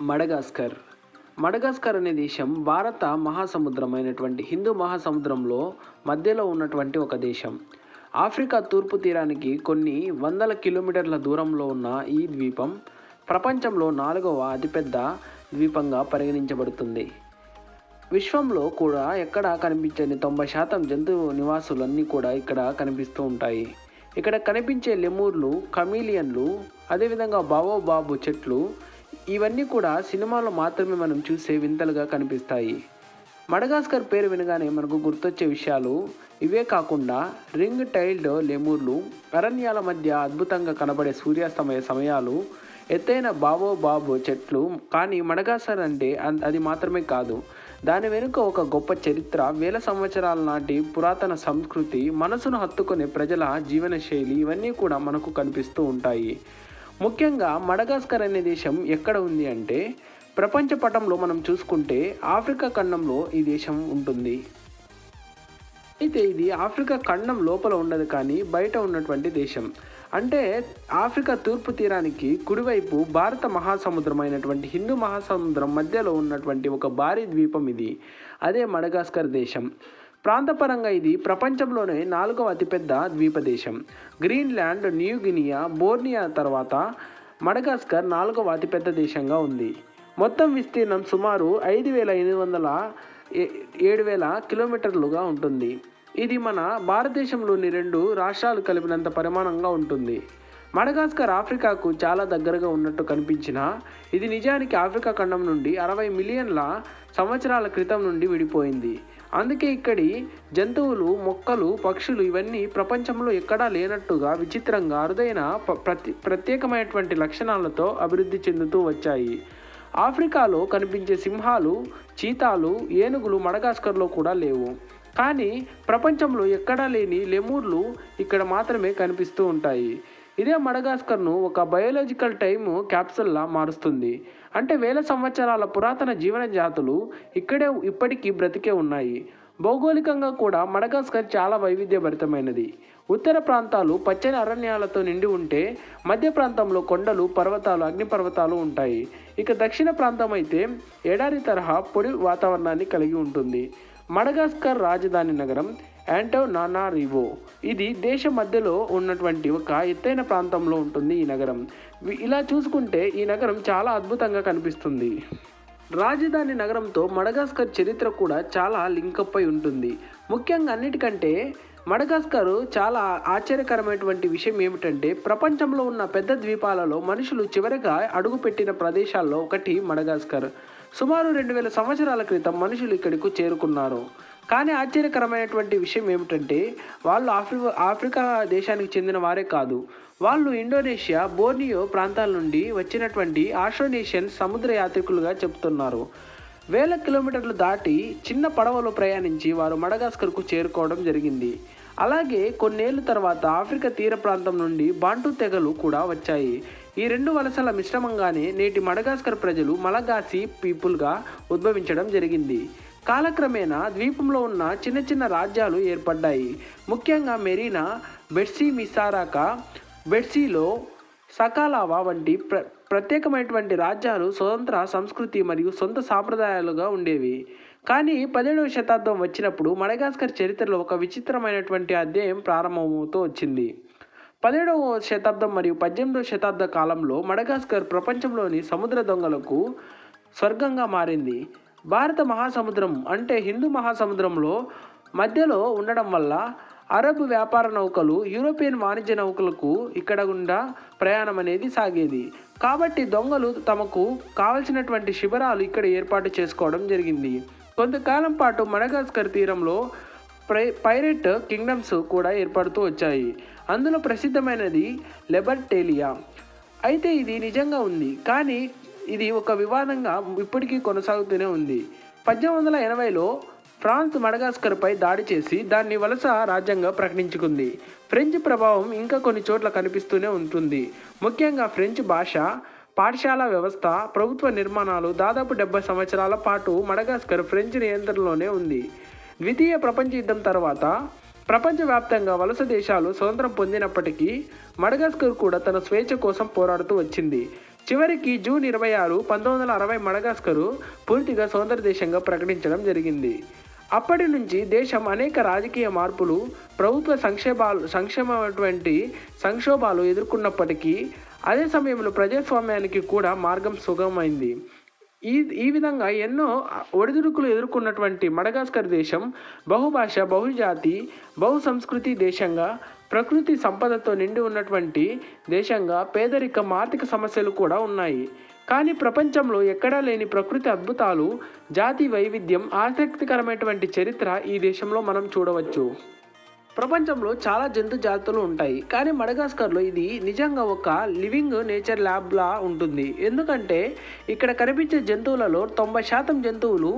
Madagascar. Madagascar అనే దేశం భారత మహాసముద్రమైనటువంటి హిందూ మహాసముద్రంలో మధ్యలో ఉన్నటువంటి ఒక దేశం. ఆఫ్రికా తూర్పు తీరానికి కొన్ని వందల కిలోమీటర్ల దూరంలో ఉన్న ఈ ద్వీపం ప్రపంచంలో నాలుగవ అతిపెద్ద ద్వీపంగా పరిగణించబడుతుంది. విశ్వంలో కూడా ఎక్కడా కనిపించని తొంభై శాతం జంతువు నివాసులన్నీ కూడా ఇక్కడ కనిపిస్తూ ఉంటాయి. ఇక్కడ కనిపించే లెమూర్లు కమీలియన్లు అదేవిధంగా బావోబాబు చెట్లు ఇవన్నీ కూడా సినిమాలో మాత్రమే మనం చూసే వింతలుగా కనిపిస్తాయి. మడగాస్కర్ పేరు వినగానే మనకు గుర్తొచ్చే విషయాలు ఇవే కాకుండా రింగ్ టైల్డ్ లెమూర్లు అరణ్యాల మధ్య అద్భుతంగా కనబడే సూర్యాస్తమయ సమయాలు ఎత్తైన బాబో బాబు చెట్లు కానీ మడగాస్కర్ అంటే అది మాత్రమే కాదు. దాని వెనుక ఒక గొప్ప చరిత్ర వేల సంవత్సరాల నాటి పురాతన సంస్కృతి మనసును హత్తుకునే ప్రజల జీవనశైలి ఇవన్నీ కూడా మనకు కనిపిస్తూ ఉంటాయి. ముఖ్యంగా మడగాస్కర్ అనే దేశం ఎక్కడ ఉంది అంటే ప్రపంచ పటంలో మనం చూసుకుంటే ఆఫ్రికా ఖండంలో ఈ దేశం ఉంటుంది. అయితే ఇది ఆఫ్రికా ఖండం లోపల ఉండదు కానీ బయట ఉన్నటువంటి దేశం. అంటే ఆఫ్రికా తూర్పు తీరానికి కుడివైపు భారత మహాసముద్రం అయినటువంటి హిందూ మహాసముద్రం మధ్యలో ఉన్నటువంటి ఒక భారీ ద్వీపం ఇది. అదే మడగాస్కర్ దేశం. ప్రాంతపరంగా ఇది ప్రపంచంలోనే నాలుగవ అతిపెద్ద ద్వీప దేశం గ్రీన్లాండ్ న్యూ గినియా బోర్నియా తర్వాత మడగాస్కర్ నాలుగవ అతిపెద్ద దేశంగా ఉంది. మొత్తం విస్తీర్ణం సుమారు ఐదు వేల ఎనిమిది వందల ఏ- ఏడు వేల కిలోమీటర్లుగా ఉంటుంది. ఇది మన భారతదేశంలోని రెండు రాష్ట్రాలు కలిపినంత పరిమాణంగా ఉంటుంది. మడగాస్కర్ ఆఫ్రికాకు చాలా దగ్గరగా ఉన్నట్టు కనిపించినా ఇది నిజానికి ఆఫ్రికా ఖండం నుండి అరవై మిలియన్ల సంవత్సరాల క్రితం నుండి విడిపోయింది. అందుకే ఇక్కడి జంతువులు మొక్కలు పక్షులు ఇవన్నీ ప్రపంచంలో ఎక్కడా లేనట్టుగా విచిత్రంగా అరుదైన ప్రతి ప్రత్యేకమైనటువంటి లక్షణాలతో అభివృద్ధి చెందుతూ వచ్చాయి. ఆఫ్రికాలో కనిపించే సింహాలు చీతాలు ఏనుగులు మడగాస్కర్లో కూడా లేవు. కానీ ప్రపంచంలో ఎక్కడా లేని లెమూర్లు ఇక్కడ మాత్రమే కనిపిస్తూ ఉంటాయి. ఇదే మడగాస్కర్ను ఒక బయోలాజికల్ టైమ్ క్యాప్సూల్లా మారుస్తుంది. అంటే వేల సంవత్సరాల పురాతన జీవన జాతులు ఇక్కడే ఇప్పటికీ బ్రతికే ఉన్నాయి. భౌగోళికంగా కూడా మడగాస్కర్ చాలా వైవిధ్యభరితమైనది. ఉత్తర ప్రాంతాలు పచ్చని అరణ్యాలతో నిండి ఉంటే మధ్య ప్రాంతంలో కొండలు పర్వతాలు అగ్నిపర్వతాలు ఉంటాయి. ఇక దక్షిణ ప్రాంతం అయితే ఎడారి తరహా పొడి వాతావరణాన్ని కలిగి ఉంటుంది. మడగాస్కర్ రాజధాని నగరం యాంటో నానారివో ఇది దేశ మధ్యలో ఉన్నటువంటి ఒక ఎత్తైన ప్రాంతంలో ఉంటుంది ఈ నగరం. ఇలా చూసుకుంటే ఈ నగరం చాలా అద్భుతంగా కనిపిస్తుంది. రాజధాని నగరంతో మడగాస్కర్ చరిత్ర కూడా చాలా లింకప్ అయి ఉంటుంది. ముఖ్యంగా అన్నిటికంటే మడగాస్కర్ చాలా ఆశ్చర్యకరమైనటువంటి విషయం ఏమిటంటే ప్రపంచంలో ఉన్న పెద్ద ద్వీపాలలో మనుషులు చివరిగా అడుగుపెట్టిన ప్రదేశాల్లో ఒకటి మడగాస్కర్. సుమారు రెండు వేల సంవత్సరాల క్రితం మనుషులు ఇక్కడికి చేరుకున్నారు. కానీ ఆశ్చర్యకరమైనటువంటి విషయం ఏమిటంటే వాళ్ళు ఆఫ్రి ఆఫ్రికా దేశానికి చెందిన వారే కాదు. వాళ్ళు ఇండోనేషియా బోర్నియో ప్రాంతాల నుండి వచ్చినటువంటి ఆస్ట్రోనేషియన్ సముద్ర యాత్రికులుగా చెబుతున్నారు. వేల కిలోమీటర్లు దాటి చిన్న పడవలో ప్రయాణించి వారు మడగాస్కర్కు చేరుకోవడం జరిగింది. అలాగే కొన్నేళ్ళ తర్వాత ఆఫ్రికా తీర ప్రాంతం నుండి బాంటు తెగలు కూడా వచ్చాయి. ఈ రెండు వలసల మిశ్రమంగానే నేటి మడగాస్కర్ ప్రజలు మలగాసి పీపుల్గా ఉద్భవించడం జరిగింది. కాలక్రమేణా ద్వీపంలో ఉన్న చిన్న చిన్న రాజ్యాలు ఏర్పడ్డాయి. ముఖ్యంగా మెరీనా బెడ్సీ మిసారాక బెడ్సీలో సకాలావా వంటి ప్ర ప్రత్యేకమైనటువంటి రాజ్యాలు స్వతంత్ర సంస్కృతి మరియు సొంత సాంప్రదాయాలుగా ఉండేవి. కానీ పదిహేడవ శతాబ్దం వచ్చినప్పుడు మడగాస్కర్ చరిత్రలో ఒక విచిత్రమైనటువంటి అధ్యాయం ప్రారంభమవుతూ వచ్చింది. పదిహేడవ శతాబ్దం మరియు పద్దెనిమిదవ శతాబ్ద కాలంలో మడగాస్కర్ ప్రపంచంలోని సముద్ర దొంగలకు స్వర్గంగా మారింది. భారత మహాసముద్రం అంటే హిందూ మహాసముద్రంలో మధ్యలో ఉండడం వల్ల అరబ్ వ్యాపార నౌకలు యూరోపియన్ వాణిజ్య నౌకలకు ఇక్కడ గుండా ప్రయాణం అనేది సాగేది. కాబట్టి దొంగలు తమకు కావలసినటువంటి శిబిరాలు ఇక్కడ ఏర్పాటు చేసుకోవడం జరిగింది. కొంతకాలం పాటు మడగాస్కర్ తీరంలో ప్రై పైరెట్ కింగ్డమ్స్ కూడా ఏర్పడుతూ వచ్చాయి. అందులో ప్రసిద్ధమైనది లెబర్టేలియా. అయితే ఇది నిజంగా ఉంది. కానీ ఇది ఒక వివాదంగా ఇప్పటికీ కొనసాగుతూనే ఉంది. పద్దెనిమిది వందల ఎనభైలో ఫ్రాన్స్ మడగాస్కర్పై దాడి చేసి దాన్ని వలస రాజ్యంగా ప్రకటించుకుంది. ఫ్రెంచ్ ప్రభావం ఇంకా కొన్ని చోట్ల కనిపిస్తూనే ఉంటుంది. ముఖ్యంగా ఫ్రెంచ్ భాష పాఠశాల వ్యవస్థ ప్రభుత్వ నిర్మాణాలు దాదాపు డెబ్బై సంవత్సరాల పాటు మడగాస్కర్ ఫ్రెంచ్ నియంత్రణలోనే ఉంది. ద్వితీయ ప్రపంచ యుద్ధం తర్వాత ప్రపంచవ్యాప్తంగా వలస దేశాలు స్వతంత్రం పొందినప్పటికీ మడగాస్కర్ కూడా తన స్వేచ్ఛ కోసం పోరాడుతూ వచ్చింది. చివరికి జూన్ ఇరవై ఆరు పంతొమ్మిది వందల అరవై మడగాస్కరు పూర్తిగా స్వతంత్ర దేశంగా ప్రకటించడం జరిగింది. అప్పటి నుంచి దేశం అనేక రాజకీయ మార్పులు ప్రభుత్వ సంక్షేమాలు సంక్షేమటువంటి సంక్షోభాలు ఎదుర్కొన్నప్పటికీ అదే సమయంలో ప్రజాస్వామ్యానికి కూడా మార్గం సుగమైంది. ఈ ఈ విధంగా ఎన్నో ఒడిదుడుకులు ఎదుర్కొన్నటువంటి మడగాస్కర్ దేశం బహుభాష బహుజాతి బహు సంస్కృతి దేశంగా ప్రకృతి సంపదతో నిండి ఉన్నటువంటి దేశంగా పేదరికం ఆర్థిక సమస్యలు కూడా ఉన్నాయి. కానీ ప్రపంచంలో ఎక్కడా లేని ప్రకృతి అద్భుతాలు జాతి వైవిధ్యం ఆసక్తికరమైనటువంటి చరిత్ర ఈ దేశంలో మనం చూడవచ్చు. ప్రపంచంలో చాలా జంతు జాతులు ఉంటాయి. కానీ మడగాస్కర్లో ఇది నిజంగా ఒక లివింగ్ నేచర్ ల్యాబ్లా ఉంటుంది. ఎందుకంటే ఇక్కడ కనిపించే జంతువులలో తొంభై శాతం జంతువులు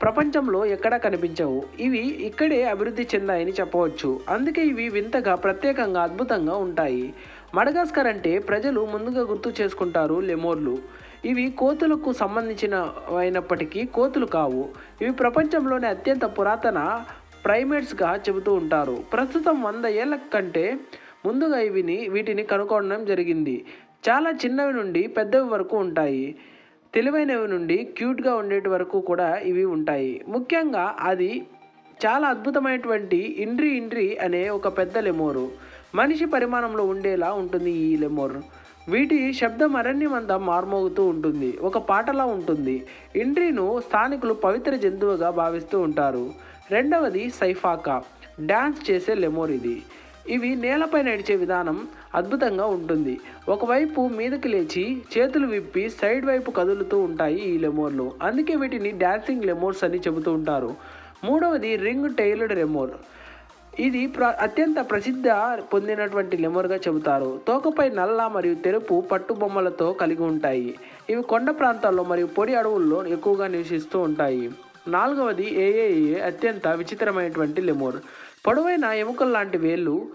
ప్రపంచంలో ఎక్కడా కనిపించవు. ఇవి ఇక్కడే అభివృద్ధి చెందాయని చెప్పవచ్చు. అందుకే ఇవి వింతగా ప్రత్యేకంగా అద్భుతంగా ఉంటాయి. మడగాస్కర్ అంటే ప్రజలు ముందుగా గుర్తు చేసుకుంటారు లెమోర్లు. ఇవి కోతులకు సంబంధించినవైనప్పటికీ కోతులు కావు. ఇవి ప్రపంచంలోనే అత్యంత పురాతన ప్రైమేట్స్గా చెబుతూ ఉంటారు. ప్రస్తుతం వంద ఏళ్ళ కంటే ముందుగా ఇవిని వీటిని కనుగొనడం జరిగింది. చాలా చిన్నవి నుండి పెద్దవి వరకు ఉంటాయి. తెలివైనవి నుండి క్యూట్గా ఉండేటి వరకు కూడా ఇవి ఉంటాయి. ముఖ్యంగా అది చాలా అద్భుతమైనటువంటి ఇండ్రి ఇండ్రి అనే ఒక పెద్ద లెమోరు. మనిషి పరిమాణంలో ఉండేలా ఉంటుంది ఈ లెమోర్. వీటి శబ్దం అరణ్యమంతా మార్మోగుతూ ఉంటుంది. ఒక పాటలా ఉంటుంది. ఇండ్రీను స్థానికులు పవిత్ర జంతువుగా భావిస్తూ ఉంటారు. రెండవది సైఫాకా. డ్యాన్స్ చేసే లెమోర్ ఇది. ఇవి నేలపై నడిచే విధానం అద్భుతంగా ఉంటుంది. ఒకవైపు మీదకి లేచి చేతులు విప్పి సైడ్ వైపు కదులుతూ ఉంటాయి ఈ లెమోర్లు. అందుకే వీటిని డాన్సింగ్ లెమోర్స్ అని చెబుతూ ఉంటారు. మూడవది రింగ్ టైల్డ్ లెమోర్. ఇది ప్ర అత్యంత ప్రసిద్ధ పొందినటువంటి లెమోర్గా చెబుతారు. తోకపై నల్ల మరియు తెలుపు పట్టు బొమ్మలతో కలిగి ఉంటాయి. ఇవి కొండ ప్రాంతాల్లో మరియు పొడి అడవుల్లో ఎక్కువగా నివసిస్తూ ఉంటాయి. నాలుగవది ఏఏఏ అత్యంత విచిత్రమైనటువంటి లెమోర్. పొడవైన ఎముకల లాంటి వేళ్ళు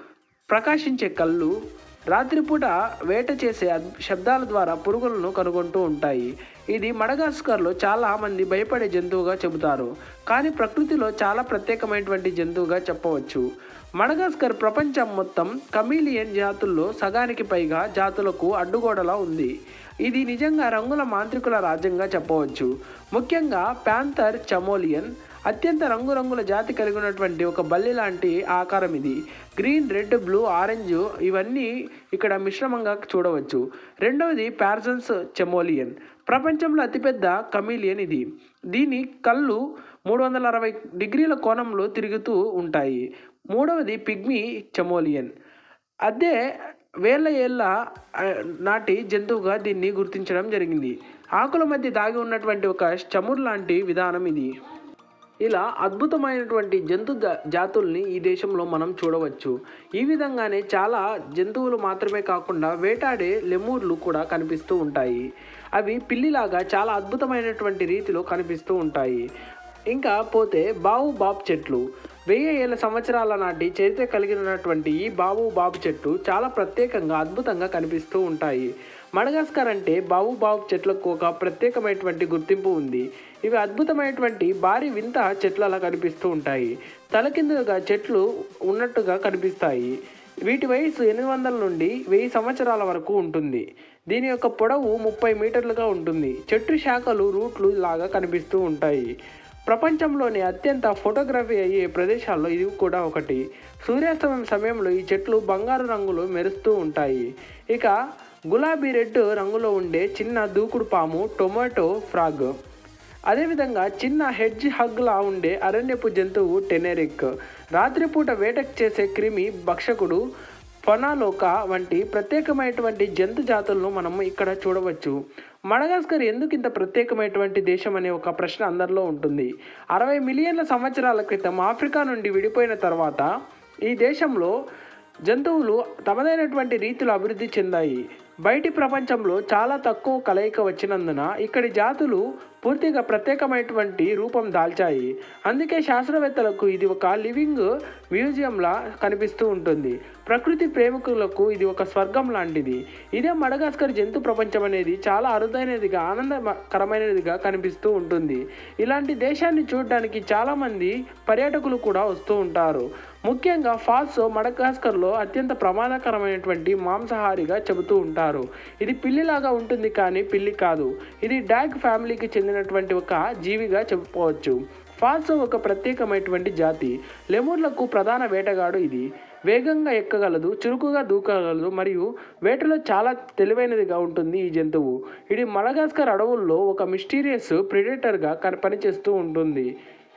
ప్రకాశించే కళ్ళు రాత్రిపూట వేట చేసే శబ్దాల ద్వారా పురుగులను కనుగొంటూ ఉంటాయి. ఇది మడగాస్కర్లో చాలా మంది భయపడే జంతువుగా చెబుతారు. కానీ ప్రకృతిలో చాలా ప్రత్యేకమైనటువంటి జంతువుగా చెప్పవచ్చు. మడగాస్కర్ ప్రపంచం మొత్తం కమీలియన్ జాతుల్లో సగానికి పైగా జాతులకు అడ్డుగోడలా ఉంది. ఇది నిజంగా రంగుల మాంత్రికుల రాజ్యంగా చెప్పవచ్చు. ముఖ్యంగా ప్యాంథర్ చమోలియన్ అత్యంత రంగురంగుల జాతి కలిగి ఉన్నటువంటి ఒక బల్లి లాంటి ఆకారం ఇది. గ్రీన్ రెడ్ బ్లూ ఆరెంజ్ ఇవన్నీ ఇక్కడ మిశ్రమంగా చూడవచ్చు. రెండవది ప్యార్జన్స్ చెమోలియన్. ప్రపంచంలో అతిపెద్ద కమీలియన్ ఇది. దీని కళ్ళు మూడు వందల అరవై డిగ్రీల కోణంలో తిరుగుతూ ఉంటాయి. మూడవది పిగ్మీ చెమోలియన్. అదే వేల ఏళ్ళ నాటి జంతువుగా దీన్ని గుర్తించడం జరిగింది. ఆకుల మధ్య దాగి ఉన్నటువంటి ఒక చమురు లాంటి విధానం ఇది. ఇలా అద్భుతమైనటువంటి జంతు జా- జాతుల్ని ఈ దేశంలో మనం చూడవచ్చు. ఈ విధంగానే చాలా జంతువులు మాత్రమే కాకుండా వేటాడే లెమూర్లు కూడా కనిపిస్తూ ఉంటాయి. అవి పిల్లిలాగా చాలా అద్భుతమైనటువంటి రీతిలో కనిపిస్తూ ఉంటాయి. ఇంకా పోతే బావు బాబ్ చెట్లు. వెయ్యి ఏళ్ళ సంవత్సరాల నాటి చరిత్ర కలిగినటువంటి ఈ బావు బాబు చెట్టు చాలా ప్రత్యేకంగా అద్భుతంగా కనిపిస్తూ ఉంటాయి. మడగాస్కర్ అంటే బావు బాబు చెట్లకు ఒక ప్రత్యేకమైనటువంటి గుర్తింపు ఉంది. ఇవి అద్భుతమైనటువంటి భారీ వింత చెట్లలా కనిపిస్తూ ఉంటాయి. తలకిందులుగా చెట్లు ఉన్నట్టుగా కనిపిస్తాయి. వీటి వయసు ఎనిమిది వందల నుండి వెయ్యి సంవత్సరాల వరకు ఉంటుంది. దీని యొక్క పొడవు ముప్పై మీటర్లుగా ఉంటుంది. చెట్టు శాఖలు రూట్లు లాగా కనిపిస్తూ ఉంటాయి. ప్రపంచంలోని అత్యంత ఫోటోగ్రఫీ అయ్యే ప్రదేశాల్లో ఇది కూడా ఒకటి. సూర్యాస్తమయం సమయంలో ఈ చెట్లు బంగారు రంగులో మెరుస్తూ ఉంటాయి. ఇక గులాబీ రెడ్ రంగులో ఉండే చిన్న దూకుడు పాము టొమాటో ఫ్రాగ్. అదేవిధంగా చిన్న హెడ్జ్ హగ్లా ఉండే అరణ్యపు జంతువు టెనెరిక్. రాత్రిపూట వేటకు చేసే క్రిమి భక్షకుడు ఫొనాలోక వంటి ప్రత్యేకమైనటువంటి జంతు జాతులను మనం ఇక్కడ చూడవచ్చు. మడగాస్కర్ ఎందుకు ఇంత ప్రత్యేకమైనటువంటి దేశం అనే ఒక ప్రశ్న అందరిలో ఉంటుంది. అరవై మిలియన్ల సంవత్సరాల క్రితం ఆఫ్రికా నుండి విడిపోయిన తర్వాత ఈ దేశంలో జంతువులు తమదైనటువంటి రీతిలో అభివృద్ధి చెందాయి. బయటి ప్రపంచంలో చాలా తక్కువ కలయిక వచ్చినందున ఇక్కడి జాతులు పూర్తిగా ప్రత్యేకమైనటువంటి రూపం దాల్చాయి. అందుకే శాస్త్రవేత్తలకు ఇది ఒక లివింగ్ మ్యూజియంలా కనిపిస్తూ ఉంటుంది. ప్రకృతి ప్రేమికులకు ఇది ఒక స్వర్గం లాంటిది. ఇదే మడగాస్కర్ జంతు ప్రపంచం అనేది చాలా అరుదైనదిగా ఆనందకరమైనదిగా కనిపిస్తూ ఉంటుంది. ఇలాంటి దేశాన్ని చూడడానికి చాలామంది పర్యాటకులు కూడా వస్తూ ఉంటారు. ముఖ్యంగా ఫాల్సో మడగాస్కర్లో అత్యంత ప్రమాదకరమైనటువంటి మాంసాహారిగా చెబుతూ ఉంటారు. ఇది పిల్లిలాగా ఉంటుంది కానీ పిల్లి కాదు. ఇది డాగ్ ఫ్యామిలీకి చెందినటువంటి ఒక జీవిగా చెప్పుకోవచ్చు. ఫాల్సో ఒక ప్రత్యేకమైనటువంటి జాతి. లెమూర్లకు ప్రధాన వేటగాడు ఇది. వేగంగా ఎక్కగలదు చురుకుగా దూకగలదు మరియు వేటలో చాలా తెలివైనదిగా ఉంటుంది ఈ జంతువు. ఇది మడగాస్కర్ అడవుల్లో ఒక మిస్టీరియస్ ప్రిడేటర్గా కన పనిచేస్తూ ఉంటుంది.